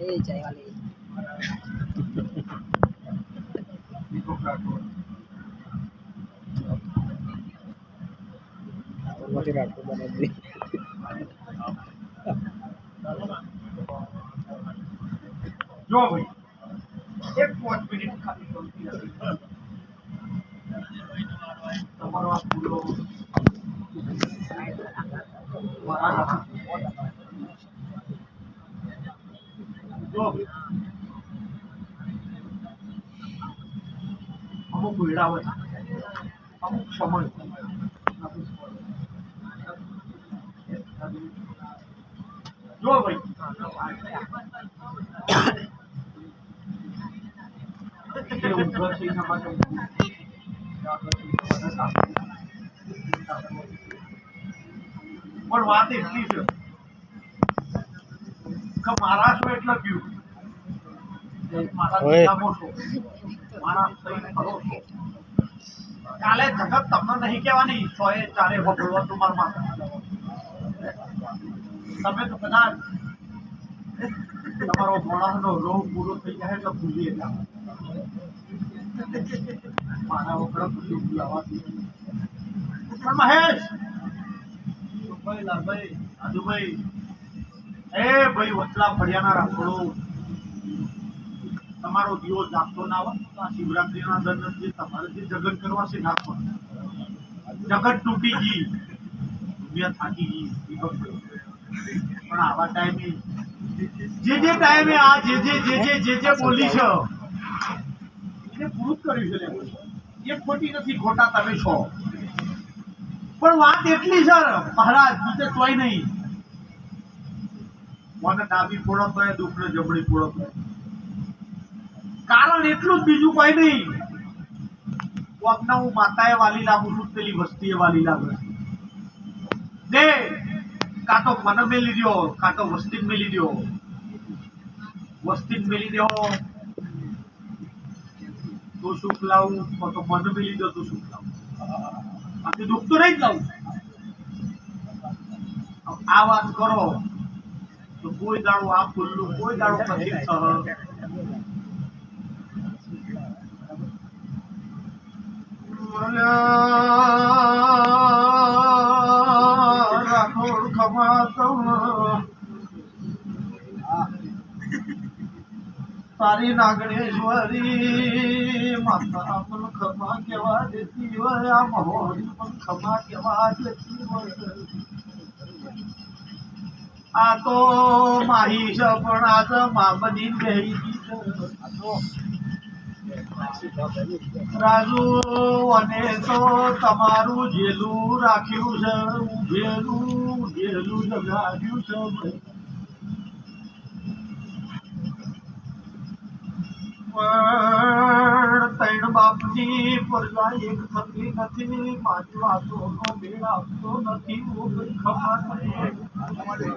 એ જય વાલી જો ભાઈ એક પાંચ મિનિટ ખાલી ગમતી નથી તમારો આ પૂરો મારા હાથમાં. જો ભાઈ અમુક વેળા હોય અમુક સમય જો ભાઈ એ ઊંધો છે એના માટે પણ વાત એટલી છે કે મહારાષ્ટ્ર એટલે કયું મારા છો છો કાલે જગત તમને નહીં કહેવાની સો એ ચારે હોટલો તમારા માટે તમે તો કદાચ તમારો માણસનો રોગ પૂરો થઈ જાય એટલે ભૂલી ગયા મારા વગર બધું ભૂલાવાથી મહેશ ભાઈ રાજુભાઈ એ ભાઈ વચલા ફળિયાના રાખોડો. તમારો દીવો જાગતો ના હોય તો આ શિવરાત્રીના જે તમારે જે જગત કરવા છે નાખો જગત તૂટી ગઈ. દુનિયા થાકી ગઈ. પણ આવા ટાઈમે જે જે ટાઈમે આ જે જે જે જે જે જે બોલી છે, એને પૂરું કર્યું છે એ ખોટી નથી, ખોટા તમે છો. પણ વાત એટલી છે, મહારાજ, બીજે તોય નહીં. મને ડાબી પોળો તો દુઃખ જમણી પોળો તો કારણ એટલું જ બીજું કઈ નહીં. કોકને હું માતાએ વાલી લાગુ છું, પેલી વસ્તીએ વાલી લાગે. દે કાં તો મને મેલી દો કાં તો વસ્તી મેલી દ્યો. વસ્તી મેલી દ્યો. તો સુખ લાવું, તો મને મેલી દો તો સુખ લાવું. બાકી દુઃખ તો નહીં જ લાવું. આ વાત કરો. તો કોઈ દાડો આ ખુલ્લું, કોઈ દાડો નથી સહ રાઠોડ ખમાતમ તારી નાગણેશ્વરી માતા પણ ખમા કેવા દેતી હોય, આ મહોરી પણ ખમા કેવા દેતી હોય. આ તો માહી છે, પણ આ તો રાજુ, અને તો તમારું જેલું રાખ્યું છે, ઉભેલું જેલું જગાડ્યું છે. ત્રણ બાપની પ્રજા એક થતી નથી મારી વાતોનો મેળ આપતો નથી ખબર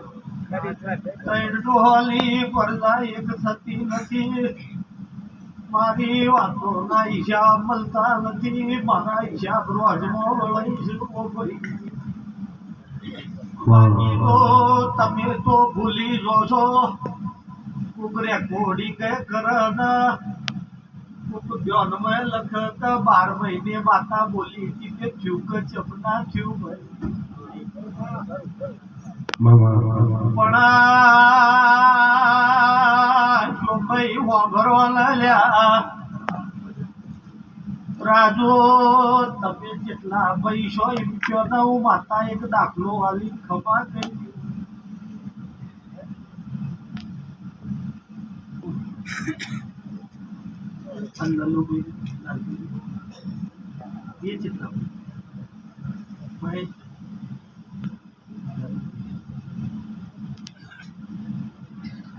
મારી વાતો ના હિસાબ મળતા નથી. મારા હિસાબ રોજમાં તો તમે તો ભૂલી જો છો કુકરે કોડી કે કરના કુક ધ્યાનમાં લખત બાર મહિને માતા બોલી હતી કે થયું કે ચપના થયું ભાઈ રાજુ તમે કેટલા પૈસો એમ કયો હું માતા એક દાખલો વાલી ખબર કરી અંદરનું કોઈ એ જેટલા મહેશ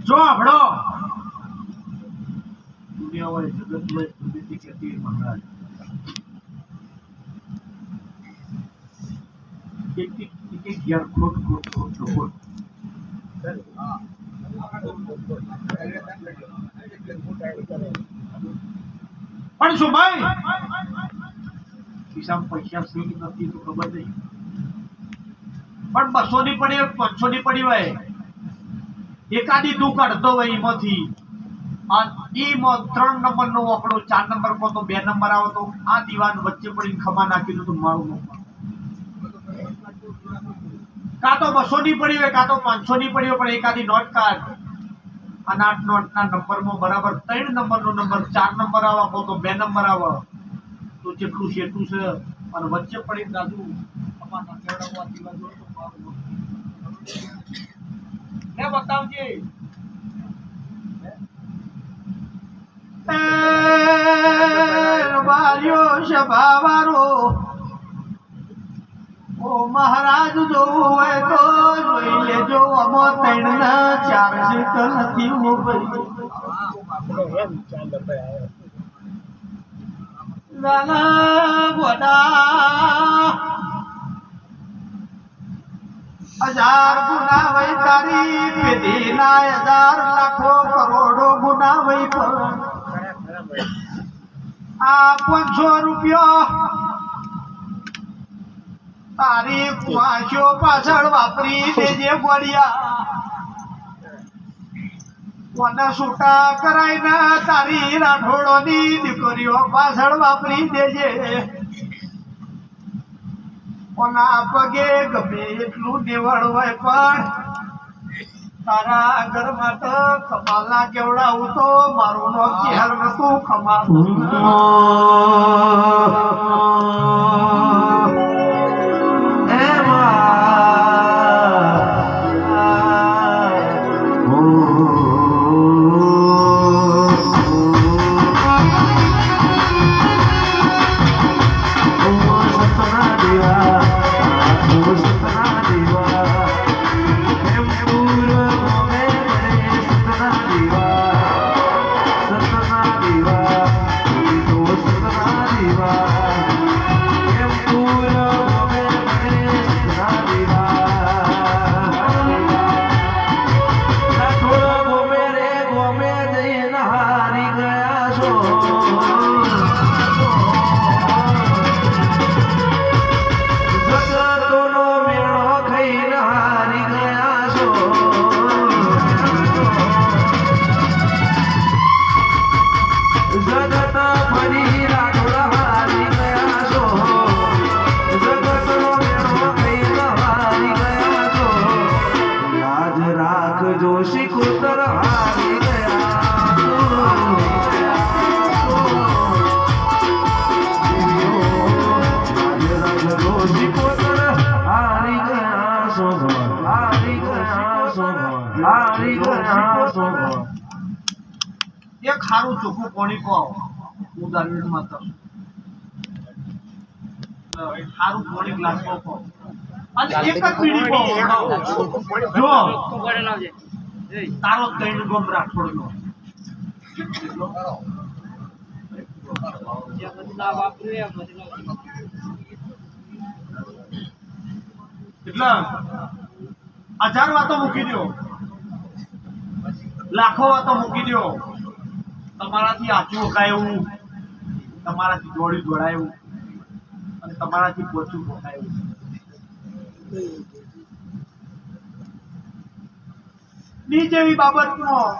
જો હભળો દુનિયા હોય જગત હોય કહેતી મહારાજ. એક એક એક એક ખોટ ખોટ ખોટ ખોટ. પણ શું ભાઈ? ખિસ્સામાં પૈસા છે નથી તો ખબર નહીં. પણ બસો ની પડી પાંચસો ની પડી હોય. એકાદી દુકાળ એમાંથી. અને ઈમાં ત્રણ નંબર નો આંકડો ચાર નંબર તો બે નંબર આવે તો આ દીવાન વચ્ચે પડીને ખમા નાખી તો મારું કાં તો બસો ની પડી હોય, કાં તો પાંચસો ની પડી હોય, પણ એકાદી નોટ કાઢ. અને આઠ નોટના નંબરમાં બરાબર ત્રણ નંબરનો નંબર, ચાર નંબર આવે તો બે નંબર આવે. તો જેટલું છે એટલું છે, અને વચ્ચે પડીને દાદુ ખમા નાખેવડાવવા દીવાન જોડે મહારાજ જોવું હોય તો જોઈ લેજો અમો ત્રણ ચાર સીટ નથી ભાઈ લાલા ગોડા હજાર ગુના વೈ તારી પેઢીના હજાર લાખો કરોડો ગુના વೈ પણ. આ પાંચસો રૂપિયો તારી કુવાશો પાછળ વાપરી દેજે ગોળિયા કોને છૂટા કરાઈને તારી રાઠોડોની દીકરીઓ પાછળ વાપરી દેજે. કોના પગે ગમે એટલું નિવડ હોય પણ તારા ઘર માટે ખમાલા કેવડાવું તો મારું નો ચહેર નતું ખમા ખારું પાણી ગ્લાસમાં પાવ અને એક જ પીડી જો. તારો ત્રણ ગોમ રાખોડનો. એટલે? હજાર વાતો મૂકી દો લાખો વાતો મૂકી દો તમારાથી આચું એવું તમારાથી જોડી એવું અને તમારાથી પોચું પોકાય એવું. જેવી બાબતમાં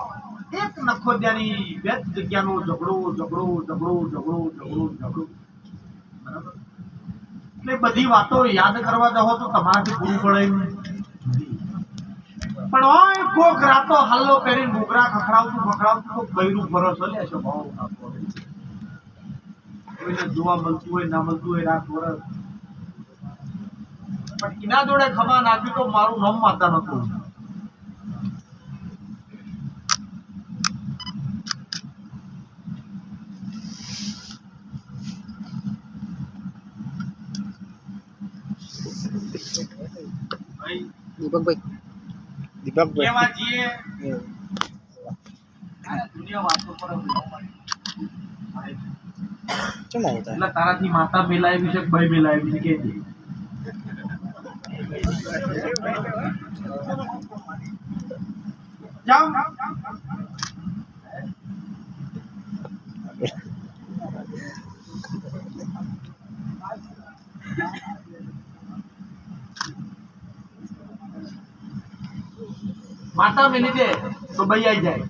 એક નખોદ્યાની બે જગ્યાનો ઝઘડો ઝઘડો ઝઘડો ઝઘડો ઝઘડો ઝઘડો. બરાબર? એટલે બધી વાતો યાદ કરવા જાઓ તો તમારાથી પૂરું પડે પણ હોય કોક રાતો હલ્લો કરીને ઘૂઘરા ખખડાવતું ખખડાવતું તો બૈરું ભરોસો લે છે ભાવ. કોઈને જોવા મળતું હોય ના મળતું હોય રાત વરસ. પણ એના જોડે ખમા નાખ્યું તો મારું નામ માતા નતું ભાઈ દીપકભાઈ. દીપકભાઈ. દુનિયા વાતો પર જ કેમ આવું થાય? એટલે તારાથી માતા મેલાવી છે કે ભાઈ મેલાવી છે કે દે જાઓ. માતા મેલી દે તો ભાઈ આવી જાય.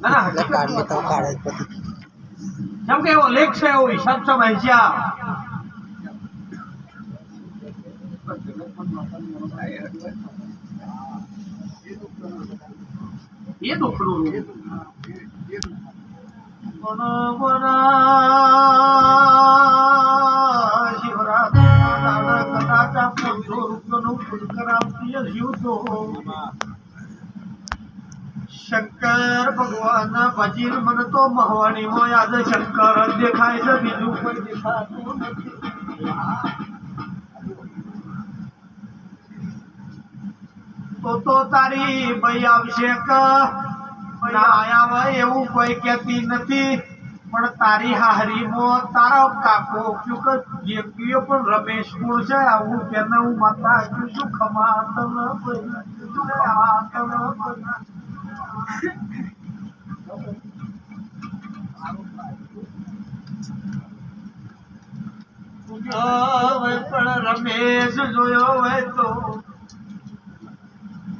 ના ના એટલે કાઢીએ તો કાઢે. જ પછી કેમ કે એવો લેખ છે એવો હિસાબ છે વહેંચ્યા એ દુખડું શંકર ભગવાન ભજીર મને તો મહવાણી માં યાદ શંકર દેખાય છે, બીજું કોઈ દેખાતું તો તો તારી ભાઈ આવશે એવું કોઈ કેતી નથી. પણ તારી હાહરીમાં તારો કાકો ક્યું કે જે પણ રમેશ કુળ છે. આવું કે ને હું માતા શું ખમાત ન પડી. હવે પણ રમેશ જોયો હોય તો.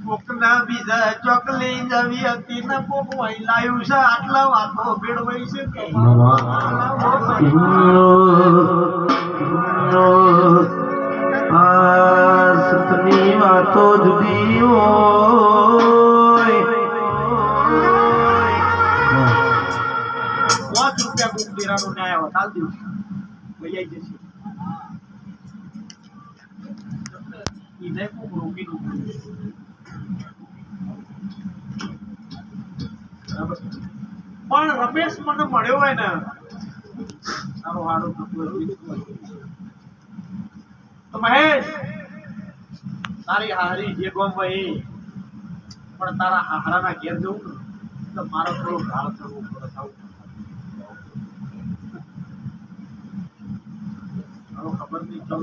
કોકના બીજા ચોક લઈ જવી હતી ને કોક વહી લાવ્યું છે. આટલા વાતો ભેળવાઈ છે આ સતની વાતો જુદી પાંચ રૂપિયા ગુમ દેરાનો ન્યાય ચાલ દઉં જશે. પણ રમેશ મને મળ્યો હોય ને, તારો વાળો તો મહેશ, તારી હારી જે ગમ ભાઈ પણ તારા હારાના ઘેર જવું તો મારો થોડો ભાર થવો પડે ખબર નહીં ચમ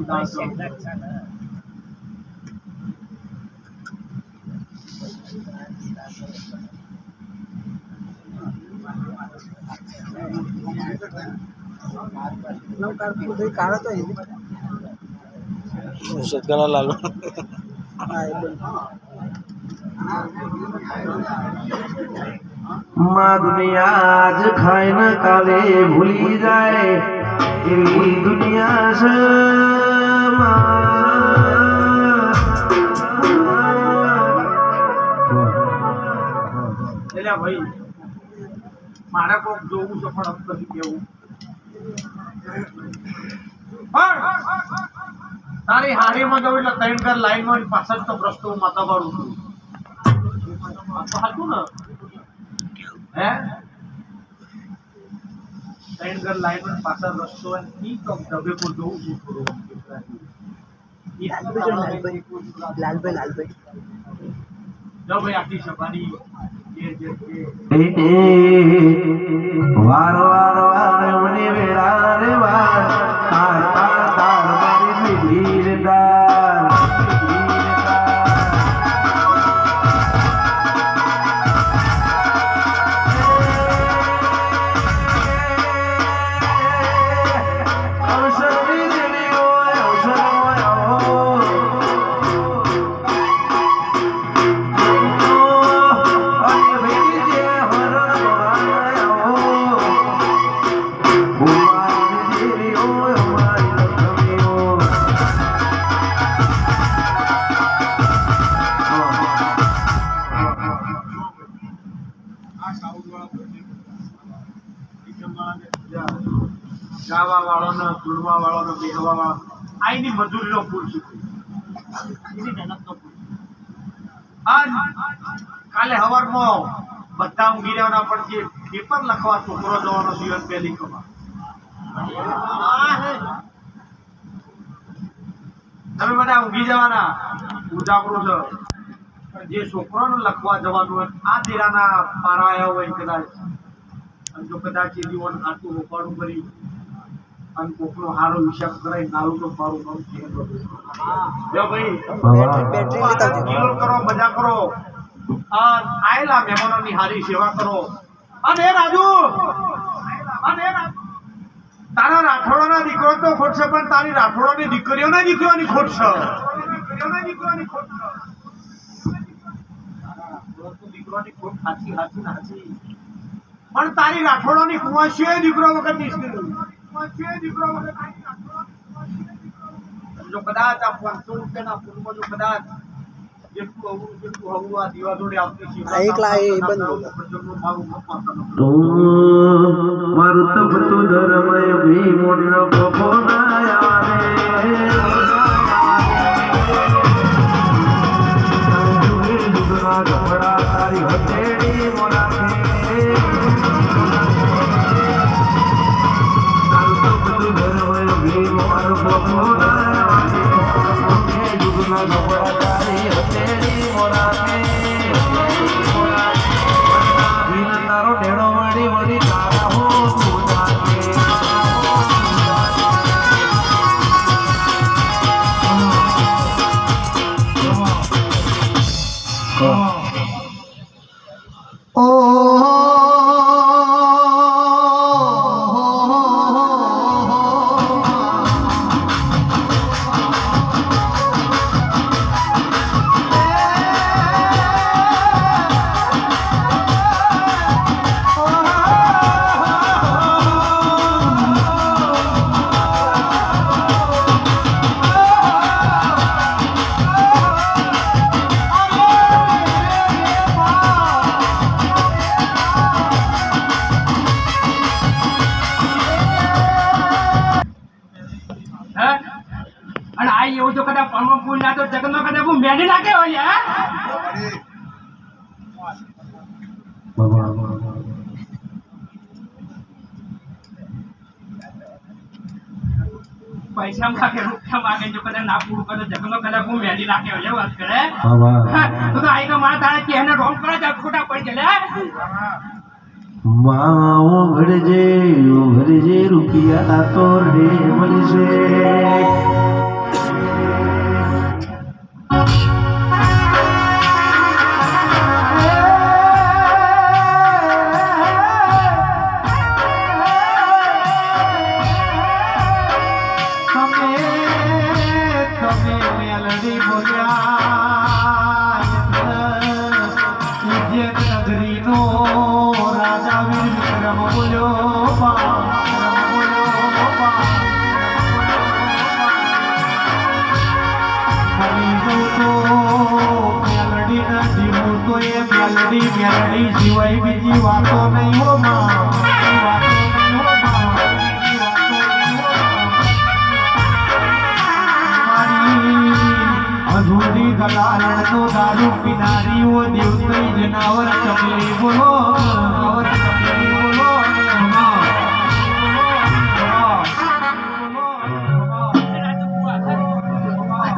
એ બોલમાં દુનિયા આજ ખાય ને કાલે ભૂલી જાય. એવી દુનિયા છે એટલે ભાઈ. મારે કોક જોવું છે પણ હમ નથી કેવું. પણ તારી હારીમાં જવું એટલે ત્રણ ઘર લાઈનમાં ની પાછળ તો પ્રશ્નો હું માથા પાડું છું. આ તો સાચું ને? હે? ત્રણ ઘર લાઈનમાં ની પાછળ રસ્તો હોય ને ઈ તો ઢબે પર જોઉં છું થોડું ઈ લાલભાઈ લાલભાઈ. લાલભાઈ જો ભાઈ આખી સભાની જે જે જે વાર વાર વાર મને વેળા રે વાર. કાલે હવારમાં બધા ઊંઘી રહેવાના પેપર લખવા છોકરો જવાનો જીવન પહેલી કમા તમે બધા ઊંઘી જવાના? ઉજાગરો છે. જે છોકરાને લખવા જવાનું હોય, આ દેરાના પારા આવ્યા હોય કદાચ. જો કદાચ એ દીવન હાથું રોપાડું કરી અને કોકનો હારો હિસાબ કરાય નારું તો મારું નામ છે જો ભાઈ બેટરી બેટરી લેતા આવજો કિલો કરો મજા કરો. આયેલા મહેમાનોની હારી સેવા કરો. અને રાજુ અને તારા રાઠોડોના દીકરો તો ખોટશે પણ તારી રાઠોડોની દીકરીઓના દીકરીઓની ખોટશે. દીકરોની ખોટ સાચી સાચી પણ તારી રાઠોડોની કુંવાસીઓએ દીકરો વગર નિષ્ઠી જો કદાચ આ પાંચસો રૂપિયાના ફૂલમાં જો જોડે આવતી છે આ તારી ઢેડો વળી મારા તારે એને રોંગ કરે ખોટા પડી ગયેલા હે? માં ઉભરજે ઉભરજે રૂપિયા તો રે મળશે નો દારૂ પીનારી દેવતઈ જનાવર ચકલી બોલો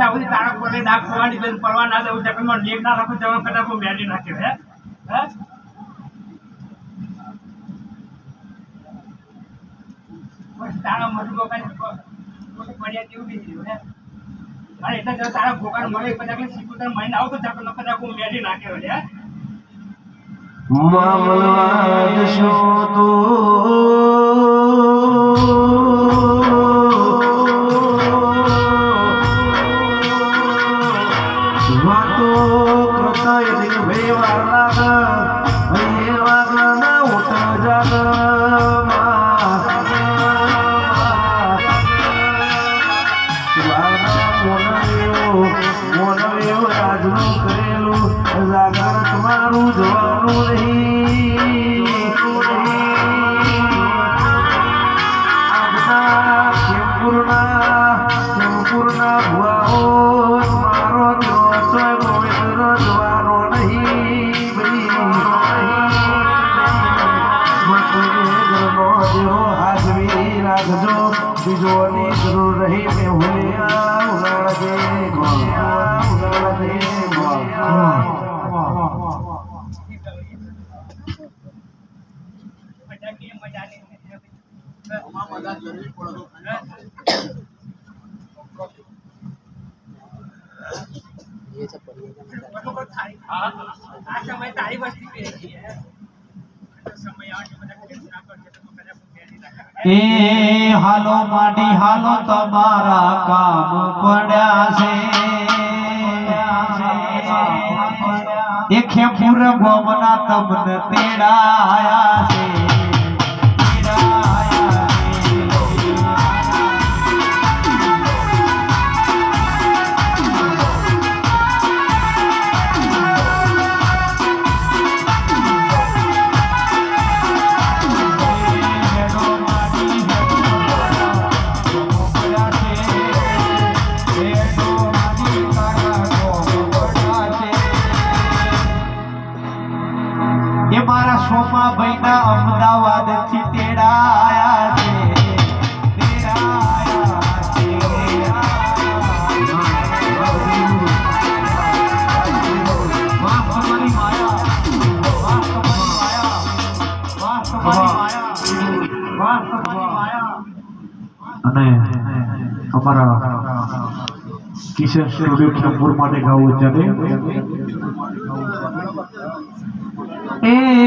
સુધી તારા કોને ડાક ખોવાની બેન પડવા ના દેવું જગતમાં લેખ ના રાખો જવા મેળી નાખ્યો હે હે? બસ તારા કાંઈ ખોટું પડ્યા જેવું બીજું હે અરે એટલે જો તારા મળે કદાચ સિકુતર મહિને આવો તો જગતનો કદાચ હું મેળી નાખે હોય હે? મામલવા જશો તો ये सब बढ़िया का બરોબર થાળી હા આ સમય તારી વસ્તી પહેરી છે સમય આવે છે બધા ખેલ ના કરશે તો કદાચ પહેરી નાખે એ હાલો માડી હાલો તમારા કામ પડ્યા છે ગોમના તમને તેડાયા છે. કિશન સ્ટુડિયો ખેમપુર માટે ગાવું છે એ